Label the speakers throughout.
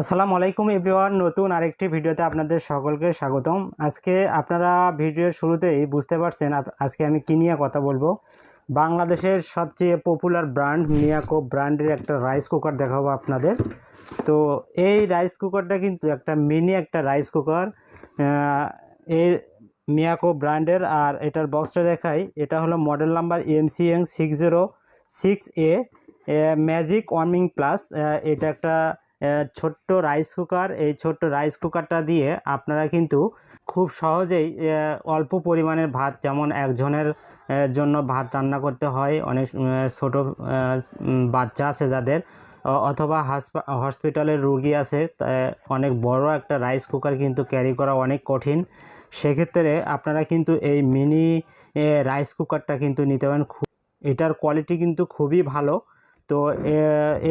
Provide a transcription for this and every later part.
Speaker 1: আসসালামু আলাইকুম এভরিওয়ান, নতুন আরেকটি ভিডিওতে আপনাদের সকলকে স্বাগতম। আজকে আপনারা ভিডিওর শুরুতেই বুঝতে পারছেন আজকে আমি কি নিয়ে কথা বলব। বাংলাদেশের সবচেয়ে পপুলার ব্র্যান্ড মিয়াকো ব্র্যান্ডের একটা রাইস কুকার দেখাবো আপনাদের। তো এই রাইস কুকারটা কিন্তু একটা মিনি একটা রাইস কুকার এই মিয়াকো ব্র্যান্ডের আর এটার বক্সটা দেখাই, এটা হলো model number M MCN six zero six A magic warming plus এটা একটা ছোট্ট রাইস কুকার এই ছোট্ট রাইস কুকারটা দিয়ে আপনারা কিন্তু খুব সহজেই অল্প পরিমাণের ভাত, যেমন একজনের জন্য ভাত রান্না করতে হয়, অনেক ছোট বাচ্চা আছে যাদের অথবা হাসপা- হসপিটালের রুগী আছে অনেক বড় একটা রাইস কুকার কিন্তু ক্যারি করা অনেক কঠিন। সেক্ষেত্রে আপনারা কিন্তু এই মিনি রাইস কুকারটা কিন্তু নিতে পারেন খুব এটার কোয়ালিটি কিন্তু খুবই ভালো। তো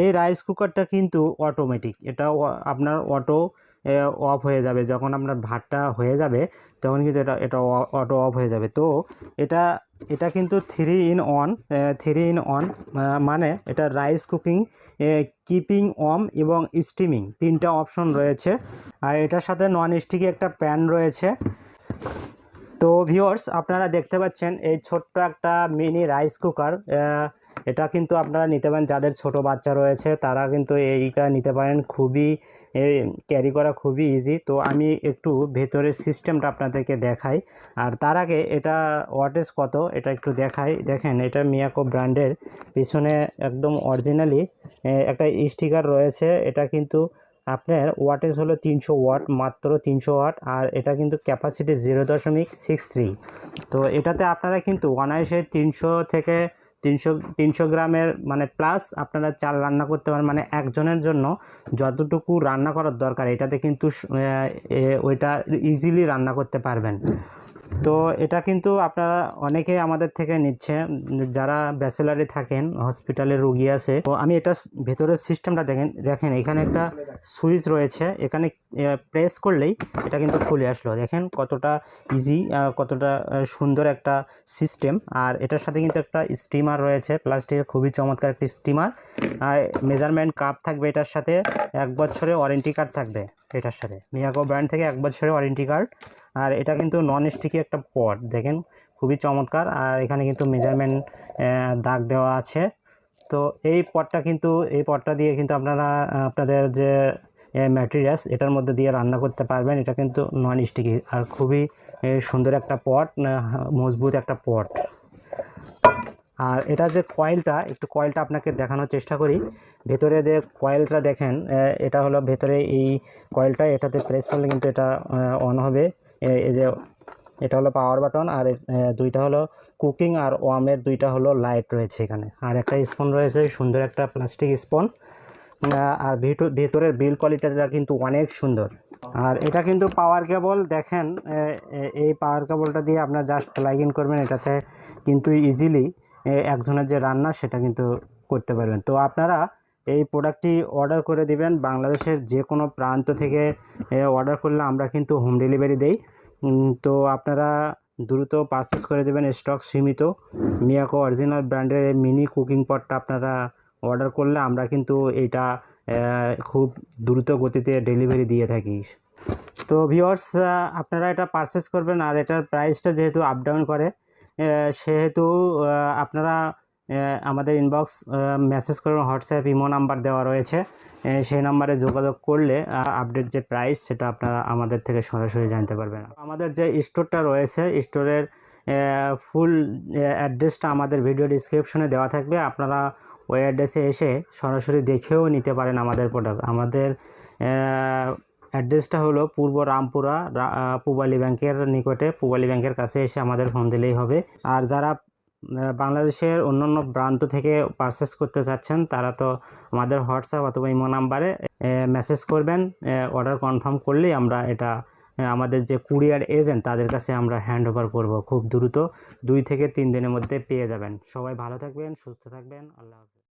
Speaker 1: এই রাইস কুকারটা কিন্তু অটোমেটিক এটা আপনার অটো অফ হয়ে যাবে। যখন আপনার ভাতটা হয়ে যাবে, তখন কিন্তু এটা এটা অটো অফ হয়ে যাবে। তো, এটা এটা কিন্তু three in one three in one মানে এটা রাইস কুকিং কিপিং অম এবং স্টিমিং তিনটা অপশন রয়েছে। আর এটার সাথে নন স্টিকি একটা প্যান রয়েছে। তো ভিওর্স আপনারা দেখতে পাচ্ছেন এই ছোট্ট একটা মিনি রাইস কুকার এটা কিন্তু আপনারা নিতে পারেন, যাদের ছোট বাচ্চা রয়েছে তারা কিন্তু এইটা নিতে পারেন। খুবই ক্যারি করা খুবই ইজি তো আমি একটু ভেতরের সিস্টেমটা আপনাদেরকে দেখাই। আর তার আগে এটা ওয়াটেজ কত, এটা একটু দেখাই। দেখেন, এটা মিয়াকো ব্র্যান্ডের। পিছনে একদম অরিজিনালি একটা স্টিকার রয়েছে। এটা কিন্তু আপনার ওয়াটেজ হলো তিনশো ওয়াট মাত্র তিনশো ওয়াট আর এটা কিন্তু ক্যাপাসিটি জিরো দশমিক সিক্স থ্রি তো এটাতে আপনারা কিন্তু অনায়াসে তিনশো থেকে তিনশো তিনশো গ্রামের মানে প্লাস আপনারা চাল রান্না করতে পারেন মানে একজনের জন্য যতটুকু রান্না করার দরকার, এটাতে কিন্তু ওইটা ইজিলি রান্না করতে পারবেন। তো এটা কিন্তু আপনারা অনেকে আমাদের থেকে নিচ্ছে, যারা ব্যাচেলারে থাকেন হসপিটালে রুগী আছে। তো আমি এটা ভেতরের সিস্টেমটা দেখেন দেখেন, এখানে একটা সুইচ রয়েছে, এখানে প্রেস করলেই এটা কিন্তু খুলে আসলো। দেখেন কতটা ইজি কতটা সুন্দর একটা সিস্টেম আর এটার সাথে কিন্তু একটা স্টিমার রয়েছে প্লাস্টিকের খুবই চমৎকার একটি স্টিমার আর মেজারমেন্ট কাপ থাকবে এটার সাথে, এক বছরের ওয়ারেন্টি কার্ড থাকবে এটার সাথে। মিয়াকো ব্র্যান্ড থেকে এক বছরের ওয়ারেন্টি কার্ড আর এটা কিন্তু নন স্টিকি একটা পট দেখেন, খুবই চমৎকার। আর এখানে কিন্তু মেজারমেন্ট দাগ দেওয়া আছে। তো এই পটটা কিন্তু, এই পটটা দিয়ে কিন্তু আপনারা, আপনাদের যে ম্যাটেরিয়ালস এটার মধ্যে দিয়ে রান্না করতে পারবেন। এটা কিন্তু নন স্টিকি আর খুবই সুন্দর একটা পট মজবুত একটা পট আর এটা যে কয়েলটা একটু কয়েলটা আপনাকে দেখানোর চেষ্টা করি। ভেতরে যে কয়েলটা দেখেন এটা হলো ভেতরে এই কয়েলটা এটাতে প্রেস করলে কিন্তু এটা অন হবে। এই যে এটা হলো পাওয়ার বাটন আর দুইটা হলো কুকিং আর ওয়ামের দুইটা হলো লাইট রয়েছে এখানে। আর একটা স্পন রয়েছে, সুন্দর একটা প্লাস্টিক স্পুন আর ভিতর ভেতরের বিল কোয়ালিটিটা কিন্তু অনেক সুন্দর। আর এটা কিন্তু পাওয়ার কেবল দেখেন এই পাওয়ার কেবলটা দিয়ে আপনার জাস্ট প্লাগ ইন করবেন, এটাতে কিন্তু ইজিলি একজনের যে রান্না, সেটা কিন্তু করতে পারবেন। তো আপনারা এই প্রোডাক্টটি অর্ডার করে দিবেন। বাংলাদেশের যে কোনো প্রান্ত থেকে অর্ডার করলে আমরা কিন্তু হোম ডেলিভারি দেই। তো আপনারা দ্রুত পারচেস করে দেবেন স্টক সীমিত। মিয়াকো অরিজিনাল ব্র্যান্ডের মিনি কুকিং পটটা আপনারা অর্ডার করলে আমরা কিন্তু এটা খুব দ্রুত গতিতে ডেলিভারি দিয়ে থাকি। তো ভিওর্স আপনারা এটা পারচেস করবেন আর এটার প্রাইসটা যেহেতু আপ ডাউন করে সেহেতু আপনারা আমাদের ইনবক্স মেসেজ করবেন হোয়াটসঅ্যাপ ইমো নাম্বার দেওয়া রয়েছে। সেই নাম্বারে যোগাযোগ করলে আপডেট যে প্রাইস সেটা আপনারা আমাদের থেকে সরাসরি জানতে পারবেন। আমাদের যে স্টোরটা রয়েছে স্টোরের ফুল অ্যাড্রেসটা আমাদের ভিডিও ডিসক্রিপশনে দেওয়া থাকবে। আপনারা ওই অ্যাড্রেসে এসে সরাসরি দেখেও নিতে পারেন আমাদের প্রোডাক্ট আমাদের অ্যাড্রেসটা হলো পূর্ব রামপুরা পূবালী ব্যাংকের নিকটে। পূবালী ব্যাংকের কাছে এসে আমাদের ফোন দিলেই হবে। আর যারা বাংলাদেশের অন্যান্য প্রান্ত থেকে পারচেস করতে চাচ্ছেন, তারা তো আমাদের হোয়াটসঅ্যাপ অথবা ইমো নাম্বারে মেসেজ করবেন অর্ডার কনফার্ম করলেই আমরা এটা আমাদের যে কুরিয়ার এজেন্ট তাদের কাছে আমরা হ্যান্ড ওভার করব খুব দ্রুত, দুই থেকে তিন দিনের মধ্যে পেয়ে যাবেন। সবাই ভালো থাকবেন, সুস্থ থাকবেন, আল্লাহ হাফেজ।